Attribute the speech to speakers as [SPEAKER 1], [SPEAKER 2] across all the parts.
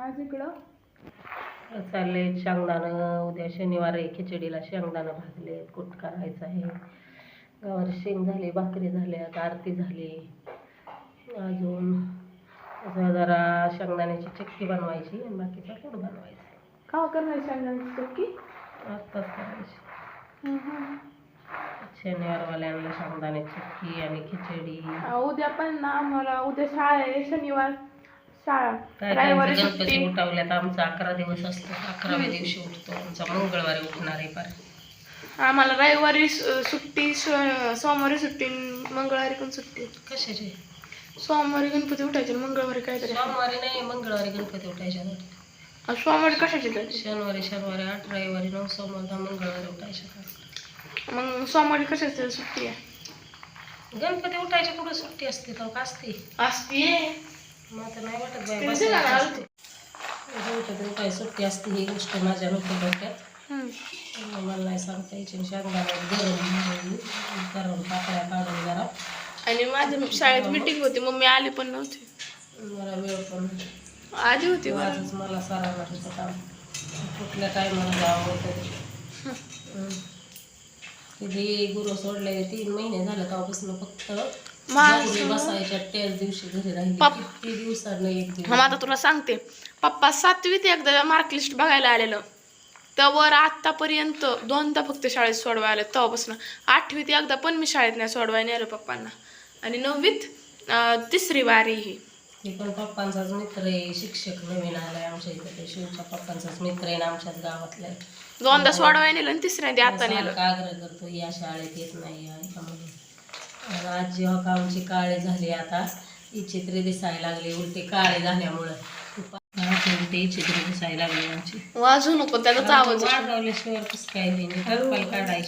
[SPEAKER 1] आज इकडं?
[SPEAKER 2] चालले शेंगदाणं. उद्या शनिवार आहे खिचडीला शेंगदाणं भाजले कुट करायचं आहे. गावावर शेंग झाली भाकरी झाल्यात आरती झाली. अजून जरा शेंगदाण्याची चक्की बनवायची आणि बाकीचा कुट बनवायचा.
[SPEAKER 1] का करणार शेंगदाण्याची चक्की?
[SPEAKER 2] आत्ताच करायची. शनिवारवाल्यांना शेंगदाण्याची चक्की आणि खिचडी.
[SPEAKER 1] उद्या पण ना आम्हाला उद्या शाळा आहे शनिवार. शाळा. रविवारी सुट्टी.
[SPEAKER 2] उठवल्यात आमचा अकरा दिवस असतो. अकराव्या दिवशी उठतो आमचा मंगळवारी उठणार आहे पार.
[SPEAKER 1] आम्हाला रविवारी सु- सुट्टी स- सोमवारी सुट्टी मंगळवारी पण सुट्टी.
[SPEAKER 2] कशाची?
[SPEAKER 1] सोमवारी गणपती उठायचे मंगळवारी काहीतरी.
[SPEAKER 2] सोमवारी नाही मंगळवारी गणपती उठायच्या
[SPEAKER 1] सोमवारी कशाची तरी?
[SPEAKER 2] शनिवारी शनिवारी आठ रविवारी नऊ सोमवार दहा मंगळवारी उठायच्या
[SPEAKER 1] मग सोमवारी कशाची सुट्टी आहे?
[SPEAKER 2] गणपती उठायच्या कुठं सुट्टी असते? तर का असते.
[SPEAKER 1] असते.
[SPEAKER 2] आता नाही वाटत बाई बसायला. गणपती उठाय सुट्टी असते ही गोष्ट माझ्या नको डोक्यात. पण मला नाही सांगता यायची शेंगदाणा गरम करून पाकळ्या काढून जरा.
[SPEAKER 1] आणि माझ्या शाळेत मिटिंग होती मम्मी आली पण नव्हती.
[SPEAKER 2] मला वेळ पण
[SPEAKER 1] आधी होती.
[SPEAKER 2] आजच मला सारा तिचं काम कुठल्या टायमाला जावं होतं गुरु सोडले तीन महिने झाले तेव्हापासून फक्त
[SPEAKER 1] माझं-
[SPEAKER 2] गौरी बसायच्या त्याच दिवशी घरी राहिली.
[SPEAKER 1] पप-
[SPEAKER 2] किती दिवसानं एक
[SPEAKER 1] मग
[SPEAKER 2] दिवस
[SPEAKER 1] आता तुला सांगते. पप्पा सातवीत एकदा मार्क लिस्ट बघायला आलेलं. त्यावर आतापर्यंत दोनदा फक्त शाळेत सोडवायला आले. तेव्हापासून आठवीत एकदा पण मी शाळेत नाही सोडवायला नेलं पप्पांना. आणि नववीत अं, तिसरी वारी ही.
[SPEAKER 2] ते पण पप्पांचाच मित्र आहे. शिक्षक नवीन आलाय आमच्या इथे. ते शिवच्या पप्पांचाच मित्र आहे ना आमच्याच गावातला आहे.
[SPEAKER 1] दोनदा सोडवायला नेलं आणि तिसऱ्या ते आता नेलं.
[SPEAKER 2] सारखा आग्रह करतो या शाळेत येत नाही या म्हणून आणि आज का आमची काळे झाली आता. इच्छित्रे दिसायला लागले उलटे काळे झाल्यामुळं. उलटे इच्छित्रे दिसायला लागले आमची.
[SPEAKER 1] वाजू नको आवाज.
[SPEAKER 2] वाढवल्याशिवाय कसं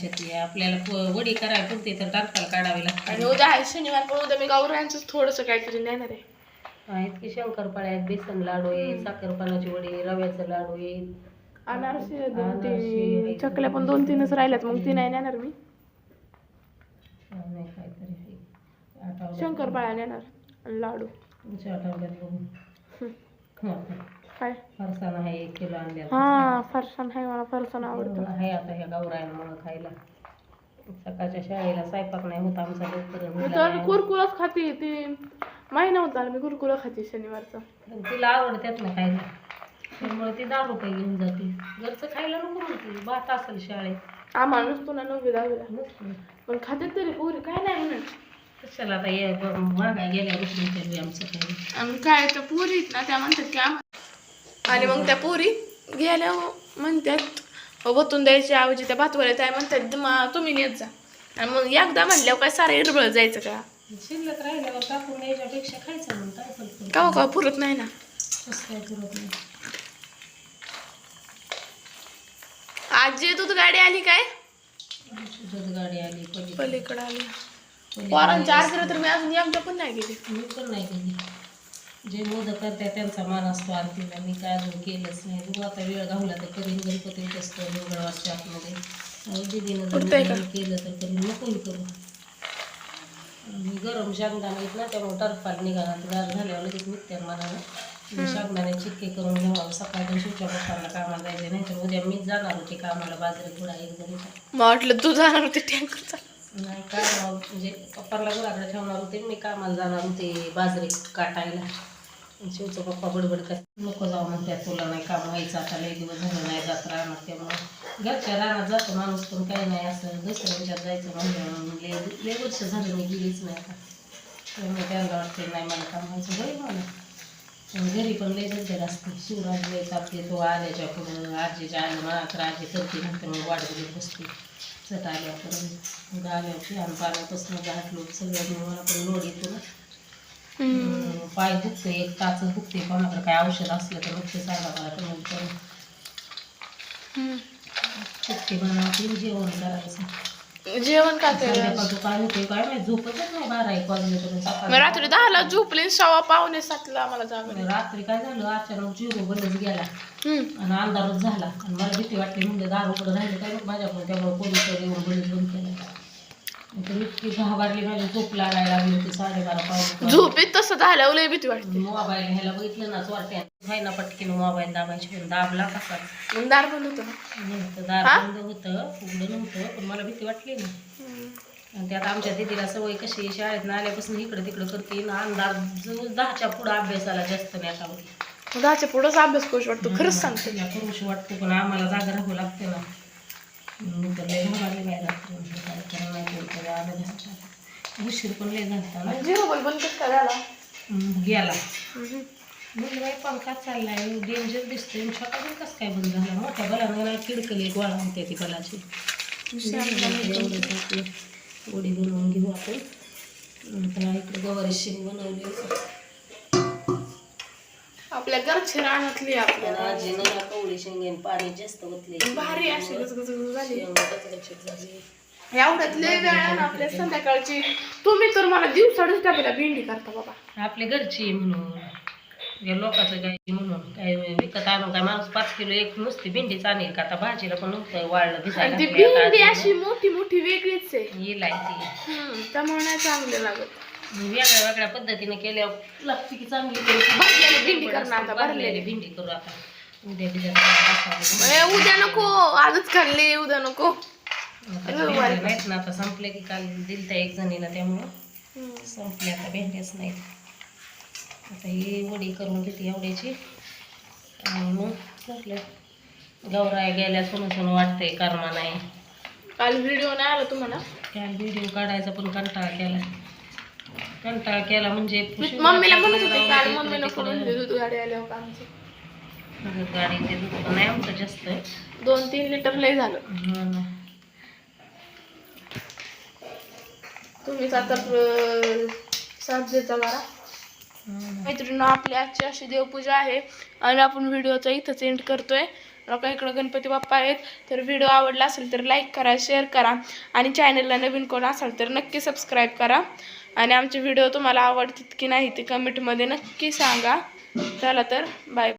[SPEAKER 2] ती. आपल्याला वडी करायला पुरते तर टरपाल काढावी
[SPEAKER 1] आणि
[SPEAKER 2] लागते
[SPEAKER 1] उद्या आहे शनिवार पण उद्या मी गावरायांचं थोडंसं काहीतरी नेणार आहे.
[SPEAKER 2] आहेत की शंकरपाळ्या आहेत बेसन लाडू आहे साखरपानाची वडी रव्याचं लाडू आहे.
[SPEAKER 1] अनारसे. चकल्या पण दोन तीनच राहिल्यात मग ती नाही नेणार मी.
[SPEAKER 2] नाही काहीतरी आहे. आठवड्यात-
[SPEAKER 1] शंकरपाळ्या नेणार आणि लाडू.
[SPEAKER 2] बघू हा.
[SPEAKER 1] काय?
[SPEAKER 2] फरसाण आहे एक किलो आणल्या
[SPEAKER 1] हा फरसाण आहे मला फरसाण आवडतं.
[SPEAKER 2] आहे आता ह्या गौरायांमुळे खायला. सकाळच्या शाळेला स्वयंपाक नाही होता आमचा लवकर
[SPEAKER 1] मी तर
[SPEAKER 2] नाही.
[SPEAKER 1] कुरकुरच खाते ती महिना होता आला मी कुरकुर खाते शनिवारचं.
[SPEAKER 2] तिला आवडतात ना खायला. त्यामुळे ती दहा रुपये घेऊन जाते. घरचं खायला नको म्हणते भात असेल शाळेत.
[SPEAKER 1] आम्हाला नसतो ना नववी दहावीला. पण खाते तरी पोरी काय नाही म्हणत.
[SPEAKER 2] कशाला आता ये ब- महागाई गेल्या रुपये तरी आमचं काही.
[SPEAKER 1] आणि काय त्या पोरी आहेत ना त्या म्हणतात की आम्हाला आणि मग त्या पोरी गेल्या म्हणतात वतून द्यायची आवजी त्या भातवाल्या त्या म्हणतात "म- तुम्ही नेत जा. आणि मग एकदा म्हणल्यावर काय सारं इरबळ जायचं का?
[SPEAKER 2] शिल्लक राहिल्यावर टाकून याच्यापेक्षा खायचं म्हणून काय फरक पडतो?
[SPEAKER 1] का पुरत नाही ना.
[SPEAKER 2] कसं काय पुरत नाही?
[SPEAKER 1] आजी दूध गाडी आली काय?
[SPEAKER 2] दूध गाडी आली. पली
[SPEAKER 1] पलीकडे आली. पोरांच्या आरतीला तर मी अजून एकदा पण नाही गेली.
[SPEAKER 2] मी पण नाही केली जे मोदक करते त्यांचा मान असतो आरतीला मी काय अजून केलंच नाही. बघू आता वेळ घावला तर करीन गणपती असतो मंगळवारच्या आतमध्ये आणि दीदीनं केलं तर करीन नकोही करू गरम शेंगदाणे आहेत ना त्यामुळे टरपाल निघाला. गार झाल्यावर लगेच निघते मनाला शेंगदाणे चिक्के करून घ्यावं सकाळी शिवच्या पप्पांना कामाला जायचे नाही तर उद्या मीच जाणार होते कामाला बाजरी थोडा एक जणी
[SPEAKER 1] मग वाटलं तू जाणार होती टँकरचा
[SPEAKER 2] नाही काय म्हणजे पप्पाला घराकडे ठेवणार होते मी कामाला जाणार होते बाजरी काटायला. शिवचं पप्पा बडबड कर नको जाऊ म्हणतात तुला नाही काम व्हायचं आता लई दिवस झालं नाही जात राहणार त्यामुळे. घरच्या रानात जातो माणूस पण काही नाही असं दुसऱ्यांच्यात जायचं म्हणलं लय लय वर्ष झालं मी गेलीच नाही आता. त्यामुळे त्यांना वाटते नाही मला काम व्हायचं बरं मला घरी पण लय दगदग असते शिवराज लय तापते तो आल्याच्या पुढं आजीच्या आलं म्हणा तर आजी करते नंतर मग वाट बघत बसते. चट आल्यापर्यंत मग आल्यावर शिहान पाण्यापासून गाठलो सगळं मग मला पण लोड येतो ना. पाय दुखते एक ताच दुखते कोणाकडे काय औषध असलं तर लक्ष सांगा मला कमी करून सुट्टी बनवायची जेवण करायचं.
[SPEAKER 1] जेवण का
[SPEAKER 2] काय होते काय माहिती झोपतच नाही बारा एक वाजल्यापर्यंत
[SPEAKER 1] रात्री दहाला झोपले सव्वा पावणे सातला आम्हाला जागा
[SPEAKER 2] रात्री काय झालं अचानक जिरो बंदच गेला. आणि अंधारच झाला. आणि मला भीती वाटली म्हणजे दार उघडं राहिले काय माझ्याकडून त्यामुळे पोलीस येऊन बंद बंद केलं इतकी घाबरली माझी झोप लागायला लागली होती साडेबारा पाऊस
[SPEAKER 1] झोपेत तसं झाल्यावर लय भीती वाटते.
[SPEAKER 2] मोबाईल घ्यायला बघितलं ना चोरट्या. हाय ना पटकीन मोबाईल दाबायची पण दाबला कसा.
[SPEAKER 1] मग दार बंद होतं. ना
[SPEAKER 2] नव्हतं दार? बंद होतं उघडं नव्हतं पण मला भीती वाटली ना. आणि त्यात आमच्या दिदीला सवय कशी आहे, शाळेत आल्यापासून इकडं तिकडं करते ना अंदाज दहाच्या पुढं अभ्यासाला जास्त नाही
[SPEAKER 1] दहाच्या पुढंच अभ्यास करूच वाटतो खरंच सांगते.
[SPEAKER 2] करूशी वाटतं पण आम्हाला जागा राहावं लागते ना. उशीर पण लय झालता ना.
[SPEAKER 1] झिरो बल बंद कसं झाला?
[SPEAKER 2] गेला. म्हणलं बाई पंखा चाललाय डेंजर दिसतोय. मग सकाळी कसं काय बंद झाला? मोठ्या नाही किडकली गोळा म्हणते ती बलाची. वडी बनवून घेऊ आपण. इकडे गवारी शेंग बनवली.
[SPEAKER 1] आपल्या घरची रानातली आपल्या
[SPEAKER 2] त्याला आजीनं या कवळी शेंगेन पाणी जास्त ओतले.
[SPEAKER 1] भारी अशी गजगज झाली. एवढ्यात लय वेळ आहे ना आपल्या संध्याकाळची. तुम्ही तर मला दिवसाडच टाकायला भेंडी करता बाबा.
[SPEAKER 2] आपली घरची आहे म्हणून. या लोकांचं काय म्हणून. काय विकत आणून काय माणूस पाच किलो एक नुसती भेंडीच आणेल का? आता भाजीला पण नव्हतं वाळलं
[SPEAKER 1] आणि ती भेंडी. अशी मोठी मोठी वेगळीच आहे.
[SPEAKER 2] येईल आहे ती.
[SPEAKER 1] हम्म, त्यामुळे नाही चांगले लागत.
[SPEAKER 2] वेगळ्या वेगळ्या पद्धतीने केल्यावर लागते की चांगली.
[SPEAKER 1] भरलेली भेंडी कर ना आता,
[SPEAKER 2] भरलेली. भेंडी करू आता. उद्या बिद्या.
[SPEAKER 1] ए, उद्या नको. आजच खाल्ली उद्या नको.
[SPEAKER 2] नाहीत ना आता संपले की काल दिलता एक जणीला त्यामुळं. संपले आता भेंड्याच नाहीत. आता ही वडी करून घेते एवढ्याची. आणि मग म्हटलं गौराया गेल्या सोनं सोनं वाटतंय कर्मा नाही.
[SPEAKER 1] काल व्हिडिओ नाही आला तुम्हाला?
[SPEAKER 2] त्या व्हिडिओ काढायचा पण कंटाळा केला कंटाळा केला म्हणजे
[SPEAKER 1] मम्मीला म्हणत होते काल
[SPEAKER 2] इकडे
[SPEAKER 1] मम्मी नको
[SPEAKER 2] तिकडे.
[SPEAKER 1] म्हणते दूध गाडी आल्यावर आमची.
[SPEAKER 2] नाही आमचं जास्त.
[SPEAKER 1] दोन तीन लिटर लय झालं.
[SPEAKER 2] हा ना.
[SPEAKER 1] तुम्हीच आता साथ देता मला
[SPEAKER 2] हा.
[SPEAKER 1] मैत्रिणी आपली आजची अशी देवपूजा आहे आणि आपण व्हिडिओचा इथंच एंड करतोय. लोक इकडं गणपती बाप्पा आहेत. तर व्हिडिओ आवडला असेल तर लाईक करा शेअर करा. आणि चॅनलला नवीन कोण असाल तर नक्की सबस्क्राईब करा. आणि आमचे व्हिडिओ तुम्हाला आवडतात की नाही ते कमेंटमध्ये नक्की सांगा. चला तर बाय